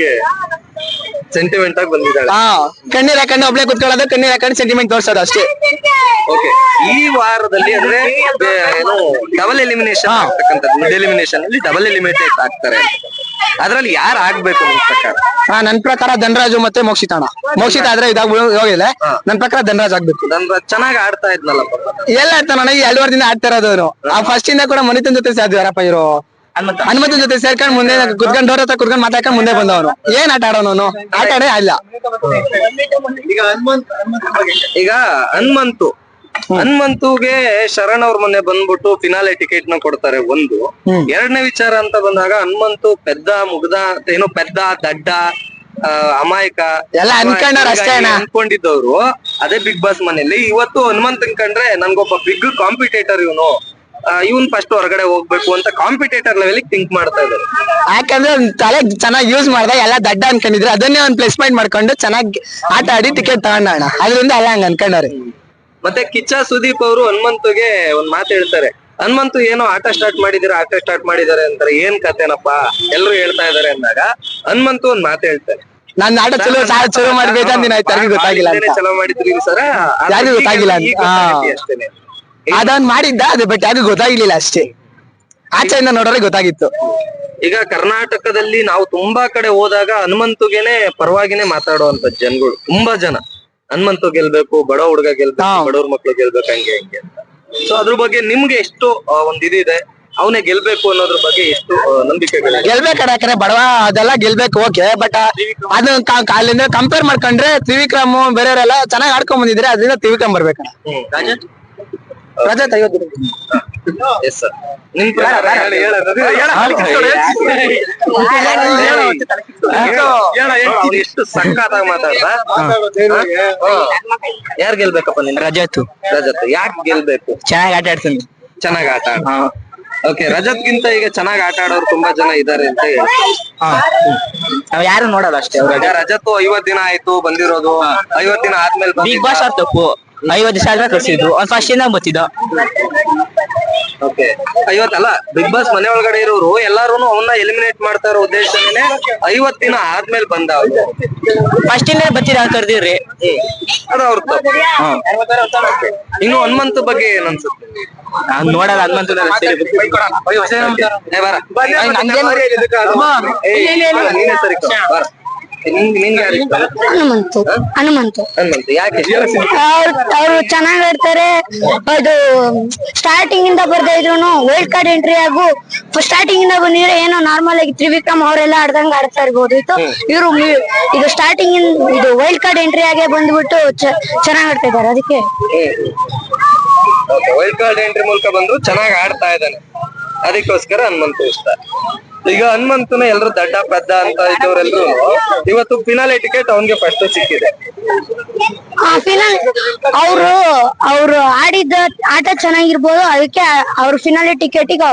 Okay. Sentiment ಆಗಿ ಬಂದಿದ್ದಾಳೆ. ಹಾ ಕಣ್ಣೀರ್ ಹಾಕೊಂಡು ಒಬ್ಳೆ ಕುತ್ಕೊಳ್ಳೋದು ಕಣ್ಣೀರ್ ಹಾಕೊಂಡು ಸೆಂಟಿಮೆಂಟ್ ತೋರ್ಸೋದು ಅಷ್ಟೇ. ಓಕೆ. ಈ ವಾರದಲ್ಲಿ ಅಂದ್ರೆ ಬೆ- ಏನು ಡಬಲ್ ಎಲಿಮಿನೇಷನ್ ಆಗ್ತಕ್ಕಂಥದ್ದು. ಮಿಡ್ ಎಲಿಮಿನೇಷನ್ ಅಲ್ಲಿ ಡಬಲ್ ಎಲಿಮಿನೇಟ್ ಆಗ್ತಾರೆ. ಅದ್ರಲ್ಲಿ ಯಾರು ಆಗ್ಬೇಕು ನಿಮ್ ಪ್ರಕಾರ? ಹಾ ನನ್ ಪ್ರಕಾರ ಧನರಾಜು ಮತ್ತೆ ಮೋಕ್ಷಿತ ಅಣ್ಣ ಮೋಕ್ಷಿತ ಆದ್ರೆ ಇದಾಗ ಹೋಗಿಲ್ಲ. ನನ್ ಪ್ರಕಾರ ಧನರಾಜ್ ಆಗ್ಬೇಕು. ಧನರಾಜ್ ಚೆನ್ನಾಗಿ ಆಡ್ತಾ ಇದ್ನಲ್ಲ ಎಲ್ಲ ಆಡ್ತಾನ ಈ ಎರಡು ವಾರದಿಂದ ಆಡ್ತಾ ಇರೋದು ಅವ್ನು. ಆ ಫಸ್ಟ್ ಇಂದ ಕೂಡ ಮನಿತನ್ ಜೊತೆ ಸಾಧ್ಯಾರಪ್ಪ ಇರೋ ಹನುಮಂತನ ಜೊತೆ ಸೇರ್ಕೊಂಡ್ ಮುಂದೆ ಕುತ್ಕೊಂಡ್ ಹತ್ರ ಕುತ್ಕೊಂಡ್ ಮಾತಾಡ್ಕೊಂಡ್ ಮುಂದೆ ಬಂದವನು. ಏನ್ ಆಟ ಆಡೋನು ಅವನು? ಆಟ ಆಡೇ ಇಲ್ಲ. ಈಗ ಹನುಮಂತು ಹನುಮಂತುಗೆ ಶರಣ್ ಅವ್ರ ಮೊನ್ನೆ ಬಂದ್ಬಿಟ್ಟು ಫಿನಾಲೆ ಟಿಕೆಟ್ನ ಕೊಡ್ತಾರೆ ಒಂದು. ಎರಡನೇ ವಿಚಾರ ಅಂತ ಬಂದಾಗ ಹನುಮಂತು ಪೆದ್ದ ಮುಗ್ದ ಏನೋ ಪೆದ್ದ ದಡ್ಡ ಅಮಾಯಕ ಎಲ್ಲ. ಅನ್ಕೊಂಡಿದ್ದವ್ರು. ಅದೇ ಬಿಗ್ ಬಾಸ್ ಮನೇಲಿ ಇವತ್ತು ಹನುಮಂತ್ ಕಂಡ್ರೆ ನನ್ಗೊಬ್ಬ ಬಿಗ್ ಕಾಂಪಿಟೇಟರ್ ಇವನು. ಇವನ್ ಫಸ್ಟ್ ಹೊರಗಡೆ ಹೋಗ್ಬೇಕು ಅಂತ ಕಾಂಪಿಟೇಟರ್ ಲೆವೆಲ್ ಥಿಂಕ್ ಮಾಡ್ತಾ ಇದ್ದಾರೆ. ಯಾಕಂದ್ರೆ ಅವ್ನ್ ತಲೆ ಚೆನ್ನಾಗಿ ಯೂಸ್ ಮಾಡ್ದ ಎಲ್ಲ ದಡ್ಡ ಅನ್ಕೊಂಡಿದ್ರೆ. ಅದನ್ನೇ ಒಂದ್ ಪ್ಲೇಸ್ಮೆಂಟ್ ಮಾಡ್ಕೊಂಡು ಚೆನ್ನಾಗಿ ಆಟ ಆಡಿ ಟಿಕೆಟ್ ತಗೊಂಡೋಣ ಅದರಿಂದ ಎಲ್ಲ ಹಂಗ ಅನ್ಕೊಂಡವ್ರೆ. ಮತ್ತೆ ಕಿಚ್ಚ ಸುದೀಪ್ ಅವರು ಹನುಮಂತುಗೆ ಒಂದ್ ಮಾತು ಹೇಳ್ತಾರೆ. ಹನುಮಂತು ಏನೋ ಆಟ ಸ್ಟಾರ್ಟ್ ಮಾಡಿದಿರ ಆಟ ಸ್ಟಾರ್ಟ್ ಮಾಡಿದಾರೆ ಅಂತಾರೆ. ಏನ್ ಕತೆನಪ್ಪ ಎಲ್ರು ಹೇಳ್ತಾ ಇದಾರೆ ಅಂದಾಗ ಹನುಮಂತು ಒಂದ್ ಮಾತು ಹೇಳ್ತಾರೆ. ನಾನ್ ಆಟ ಚಲೋ ಸಾ- ಚಲೋ ಮಾಡಿ ಬೇಜಾನ್ ದಿನ ಆಯ್ತು ಯಾರಿಗೂ ಗೊತ್ತಾಗಿಲ್ಲ ಚಲೋ ಮಾಡಿದ್ರಿ ಸರ. ಯಾರಿಗೂ ಗೊತ್ತಾಗಿಲ್ಲ ಅಂತ. ಅಷ್ಟೇನೆ. ಅದನ್ ಮಾಡಿದ್ದ ಅದು ಬಟ್ ಅದು ಗೊತ್ತಾಗಿರ್ಲಿಲ್ಲ ಅಷ್ಟೇ. ಆಚೆಯಿಂದ ನೋಡೋರೆ ಗೊತ್ತಾಗಿತ್ತು. ಈಗ ಕರ್ನಾಟಕದಲ್ಲಿ ನಾವು ತುಂಬಾ ಕಡೆ ಹೋದಾಗ ಹನುಮಂತುಗೆನೆ ಪರವಾಗಿನೇ ಮಾತಾಡುವಂತ ಜನಗಳು. ತುಂಬಾ ಜನ. ಹನುಮಂತು ಗೆಲ್ಬೇಕು ಬಡ ಹುಡುಗ ಗೆಲ್ಬೇಕು. ಬಡವ್ರ ಮಕ್ಳು ಗೆಲ್ಬೇಕು ಹಂಗೆ ಹಂಗೆ ಸೊ ಅದ್ರ ಬಗ್ಗೆ ನಿಮ್ಗೆ ಎಷ್ಟು ಆ, ಒಂದ್ ಇದಿದೆ? ಅವನೇ ಗೆಲ್ಬೇಕು ಅನ್ನೋದ್ರ ಬಗ್ಗೆ ಎಷ್ಟು ಆ, ನಂಬಿಕೆಗಳಿದೆ? ಗೆಲ್ಬೇಕಡ ಯಾಕಂದ್ರೆ ಬಡವ ಅದೆಲ್ಲ ಗೆಲ್ಬೇಕು ಓಕೆ ಬಟ್ ಅದನ್ನ ಅಲ್ಲಿಂದ ಕಂಪೇರ್ ಮಾಡ್ಕೊಂಡ್ರೆ ತ್ರಿವಿಕ್ರಮ್ ಬೇರೆಯವರೆಲ್ಲ ಚೆನ್ನಾಗಿ ಆಡ್ಕೊಂಡ್ ಬಂದಿದ್ರೆ ಅದರಿಂದ ತ್ರಿವಿಕ್ರಮ್ ಬರ್ಬೇಕು ಹ್ಮ್. ರಾಜನ್ ರಜತ್ ಐವತ್ತು ಎಸ್ ಸರ್ ಎಷ್ಟು ಸಕ್ಕತ್ತಾಗಿ ಮಾತಾಡ್ದ? ಯಾರ್ ಗೆಲ್ಬೇಕಪ್ಪ ನಿನ್ ರಜತ್. ರಜತ್. ಯಾಕೆ ಗೆಲ್ಬೇಕು? ಚೆನ್ನಾಗಿ ಆಟ ಆಡ್ತೀನಿ. ಚೆನ್ನಾಗಿ ಆಟ ಆಡ. ಓಕೆ ರಜತ್ ಗಿಂತ ಈಗ ಚೆನ್ನಾಗಿ ಆಟ ಆಡೋರು ತುಂಬಾ ಜನ ಇದಾರೆ ಅಂತ ಹೇಳ್ತಾರೆ ನಾವ್ ಯಾರು ನೋಡಲ್ಲ ಅಷ್ಟೇ ರಜತ್. ಐವತ್ ದಿನ ಆಯ್ತು ಬಂದಿರೋದು. ಐವತ್ ದಿನ ಆದ್ಮೇಲೆ ಬಿಗ್ ಬಾಸ್ ಆಡ್ತಪ್ಪು. ತಪ್ಪು ಐವತ್ತು ಸಾವಿರ ಕಳ್ಸಿದ್ರು ಅವ್ನು ಫಸ್ಟ್ ಇಂದ ಬರ್ತಿದ್ದ ಓಕೆ. ಐವತ್ತಲ್ಲ ಬಿಗ್ ಬಾಸ್ ಮನೆ ಒಳಗಡೆ ಇರೋರು ಎಲ್ಲಾರು ಅವನ್ನ ಎಲಿಮಿನೇಟ್ ಮಾಡ್ತಾ ಇರೋ ಉದ್ದೇಶನೇ ಐವತ್ ದಿನ ಆದ್ಮೇಲೆ ಬಂದ ಅವ್ರು. ಫಸ್ಟ್ ಇಂದ ಬರ್ತಿದ್ದ ಕರ್ದಿವ್ರಿ. ಅದು ಅವ್ರ ತಪ್ಪು. ಇನ್ನು ಹನುಮಂತ ಬಗ್ಗೆ ಏನ್ ಅನ್ಸುತ್ತೆ? ನಾನ್ ನೋಡಲ್ಲ ಹನುಮಂತ ಸರಿ ಬಾರ. ಹನುಮಂತು. ಹನುಮಂತು. ಹನುಮಂತ. ಯಾಕೆ? ಅವ್ರು ಅವ್ರು ಚೆನ್ನಾಗ್ ಆಡ್ತಾರೆ. ಅದು ಸ್ಟಾರ್ಟಿಂಗ್ ಇಂದ ಬರ್ತಾ ಇದ್ರು ವರ್ಲ್ಡ್ ಕಾರ್ಡ್ ಎಂಟ್ರಿ ಆಗು ಸ್ಟಾರ್ಟಿಂಗ್ ಇಂದ ಬಂದಿದ್ರೆ ಏನೋ ನಾರ್ಮಲ್ ಆಗಿ ತ್ರಿವಿಕ್ರಮ್ ಅವರೆಲ್ಲ ಆಡ್ದಂಗ ಆಡ್ತಾ ಇರ್ಬೋದಿತ್ತು ಇವರು ಇದು ಸ್ಟಾರ್ಟಿಂಗ್ ಇದು ವೈಲ್ಡ್ ಕಾರ್ಡ್ ಎಂಟ್ರಿ ಆಗೇ ಬಂದ್ಬಿಟ್ಟು ಚೆನ್ನಾಗ್ ಆಡ್ತಾ ಇದಾರೆ ಅದಕ್ಕೆ ವರ್ಲ್ಡ್ ಕಾರ್ಡ್ ಎಂಟ್ರಿ ಮೂಲಕ ಬಂದ್ರು ಚೆನ್ನಾಗಿ ಆಡ್ತಾ ಇದ್ದಾನೆ. ಅದಕ್ಕೋಸ್ಕರ ಹನುಮಂತ ಇಷ್ಟ. ಈಗ ಹನುಮಂತನ ಎಲ್ರು ದಡ್ಡ, ಪೆದ್ದ ಅಂತ ಇದ್ದವರೆಲ್ಲರೂ ಇವತ್ತು ಫಿನಾಲೆ ಟಿಕೆಟ್ ಅವನ್ಗೆ ಫಸ್ಟ್ ಸಿಕ್ಕಿದೆ. ಅವರು ಅವರು ಆಡಿದ ಆಟ ಚೆನ್ನಾಗಿರ್ಬೋದು, ಅದಕ್ಕೆ ಅವ್ರ ಫಿನಾಲೆ ಟಿಕೆಟಿಗೆ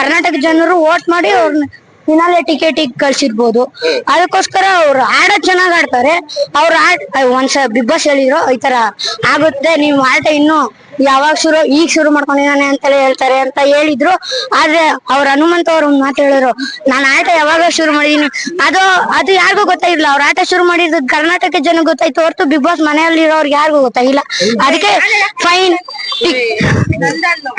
ಕರ್ನಾಟಕ ಜನರು ವೋಟ್ ಮಾಡಿ ಅವ್ರನ್ನ ಫಿನಾಲೆ ಟಿಕೆಟಿಗೆ ಕಳ್ಸಿರ್ಬೋದು. ಅದಕ್ಕೋಸ್ಕರ ಅವ್ರು ಆಡ ಚೆನ್ನಾಗ್ ಆಡ್ತಾರೆ. ಅವ್ರ ಆಡ್ ಒಂದ್ಸ ಬಿಗ್ ಬಾಸ್ ಹೇಳಿದ್ರು ಈ ತರ ಆಗುತ್ತೆ ನೀವು ಆಟ ಇನ್ನು ಯಾವಾಗ ಶುರು ಈಗ ಶುರು ಮಾಡ್ಕೊಂಡಿದ್ದಾನೆ ಅಂತ ಹೇಳ್ತಾರೆ ಅಂತ ಹೇಳಿದ್ರು. ಆದ್ರೆ ಅವ್ರ ಹನುಮಂತ ಅವ್ರ ಒಂದ್ ಮಾತು ಹೇಳಿದ್ರು ನಾನು ಆಟ ಯಾವಾಗ ಶುರು ಮಾಡಿದೀನಿ? ಅದು ಅದು ಯಾರಿಗೂ ಗೊತ್ತಾಗಿಲ್ಲ. ಅವ್ರ ಆಟ ಶುರು ಮಾಡಿದ್ದು ಕರ್ನಾಟಕ ಜನ ಗೊತ್ತಾಯ್ತು ಹೊರತು ಬಿಗ್ ಬಾಸ್ ಮನೆಯಲ್ಲಿ ಇರೋರ್ಗೆ ಯಾರಿಗೂ ಗೊತ್ತಾಗಿಲ್ಲ. ಅದಕ್ಕೆ ಫೈನ್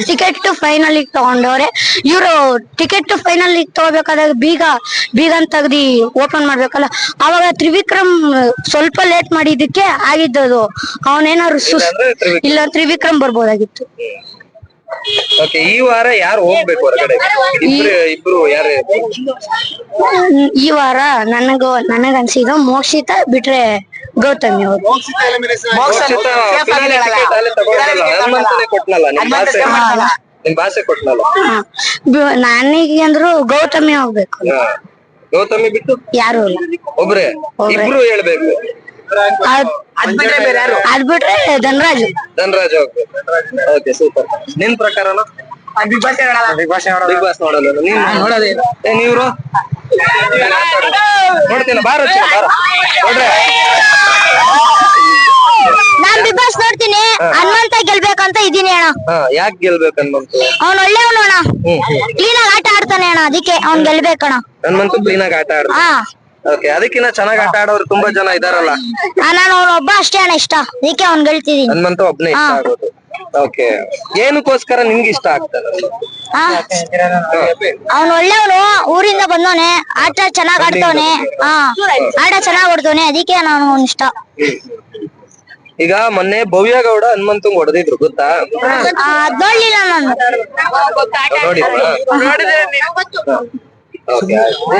ಟಿಕೆಟ್ ಟು ಫೈನಲ್ ತಗೊಂಡವ್ರೆ. ಇವರು ಟಿಕೆಟ್ ಟು ಫೈನಲ್ ತಗೋಬೇಕಾದಾಗ ಬೀಗ ಬೀಗನ್ ತೆಗ್ದಿ ಓಪನ್ ಮಾಡ್ಬೇಕಲ್ಲ. ಅವಾಗ ತ್ರಿವಿಕ್ರಮ್ ಸ್ವಲ್ಪ ಲೇಟ್ ಮಾಡಿದ್ದಕ್ಕೆ ಆಗಿದ್ದದು. ಅವನೇನಾದ್ರು. ಇಲ್ಲ ತ್ರಿವಿಕ್ರಮ್. ಬರ್ಬೋದಾಗಿತ್ತು. ಓಕೆ ಈ ವಾರ ಯಾರು ಹೋಗ್ಬೇಕು ಹೊರಗಡೆ? ಇಬ್ರು ಯಾರು ಈ ವಾರ ನನಗ ನನಗನ್ಸಿದ ಮೋಕ್ಷಿತ ಬಿಟ್ರೆ ಗೌತಮಿ ಅವರು. ನಿಮ್ ಭಾಷೆ ಕೊಟ್ನಲ್ಲ ನನಗೆ ಅಂದ್ರು ಗೌತಮಿ ಹೋಗ್ಬೇಕು. ಗೌತಮಿ ಬಿಟ್ಟು ಯಾರು ಇಲ್ಲ. ಒಬ್ರೆ. ಇಬ್ರು ಹೇಳ್ಬೇಕು. ಅದ್ ಯಾರು? ಬಿಟ್ರೆ ಧನರಾಜು. ಧನರಾಜ್ ಹೋಗ್ಬೇಕು. Okay super. ನಿನ್ ಪ್ರಕಾರನ? Bigg Boss Bigg Boss Bigg Boss ನೋಡಲ್ಲ. ನೀನ್? ನೋಡೋದೇ ನೀವ್ರು? ನೋಡ್ತೀನಿ ಬಾರ ನೋಡ್ರೆ. ನಾನ್ ಬಿಗ್ ಬಾಸ್ ನೋಡ್ತೀನಿ. ಹನುಮಂತ ಗೆಲ್ಬೇಕಂತ ಇದೀನಿ ಅಣ್ಣ. ಯಾಕೆ ಗೆಲ್ಬೇಕು ಹನುಮಂತು? ಅವ್ನ್ ಒಳ್ಳೆಯವನು ಅಣ್ಣ. ಕ್ಲೀನ್ ಆಗಿ ಆಟ ಆಡ್ತಾನೆ ಅಣ್ಣ ಅದಕ್ಕೆ ಅವ್ನ್ ಗೆಲ್ಬೇಕಣ್ಣ. ಹನುಮಂತ ಕ್ಲೀನ್ ಆಗಿ ಆಟ ಆಡ್ತಾರೆ ಹಾ. ಓಕೆ ಅದಕ್ಕಿಂತ ಚೆನ್ನಾಗಿ ಆಟ ಆಡೋರು ತುಂಬಾ ಜನ ಇದಾರಲ್ಲ. ನಾನು ಅವ್ನ ಒಬ್ಬ ಅಷ್ಟೇ ಅಣ್ಣ ಇಷ್ಟ. ಅದಕ್ಕೆ ಅವ್ನ್ ಗೆಲ್ತಿದೀನಿ. ಹನುಮಂತ ಒಬ್ನೇ ಇಷ್ಟ ಆಗೋದು. ಓಕೆ ಏನಕ್ಕೋಸ್ಕರ ನಿಮ್ಗೆ ಇಷ್ಟ ಆಗ್ತದೆ? ಅವನು ಒಳ್ಳೆಯವನು ಊರಿಂದ ಬಂದವನೆ ಆಟ ಚೆನ್ನಾಗ್ ಆಡ್ತವನೆ ಹಾ ಆಟ ಚೆನ್ನಾಗ್ ಆಡ್ತವನೆ ಅದಕ್ಕೆ ನಾನು ಅವ್ನ್ ಇಷ್ಟ. ಈಗ ಮೊನ್ನೆ ಭವ್ಯ ಗೌಡ ಹನುಮಂತಂಗ್ ಹೊಡೆದಿದ್ರು ಗೊತ್ತಾ? ಆ, ಅದ್ ನೋಡ್ಲಿಲ್ಲ ನಾನು. ನೋಡಿ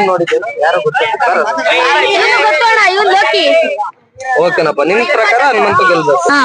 ನೋಡಿದ್ದೇನೆ? ಯಾರು ಇವ್ನು ಗೊತ್ತು ಅಣ್ಣ, ಇವ್ನ್ ಲೋಕಿ. ಓಕೆನಪ್ಪ ನಿಮ್ ಪ್ರಕಾರ ಹನುಮಂತ ಗೆಲ್ಬೇಕು ಹಾ.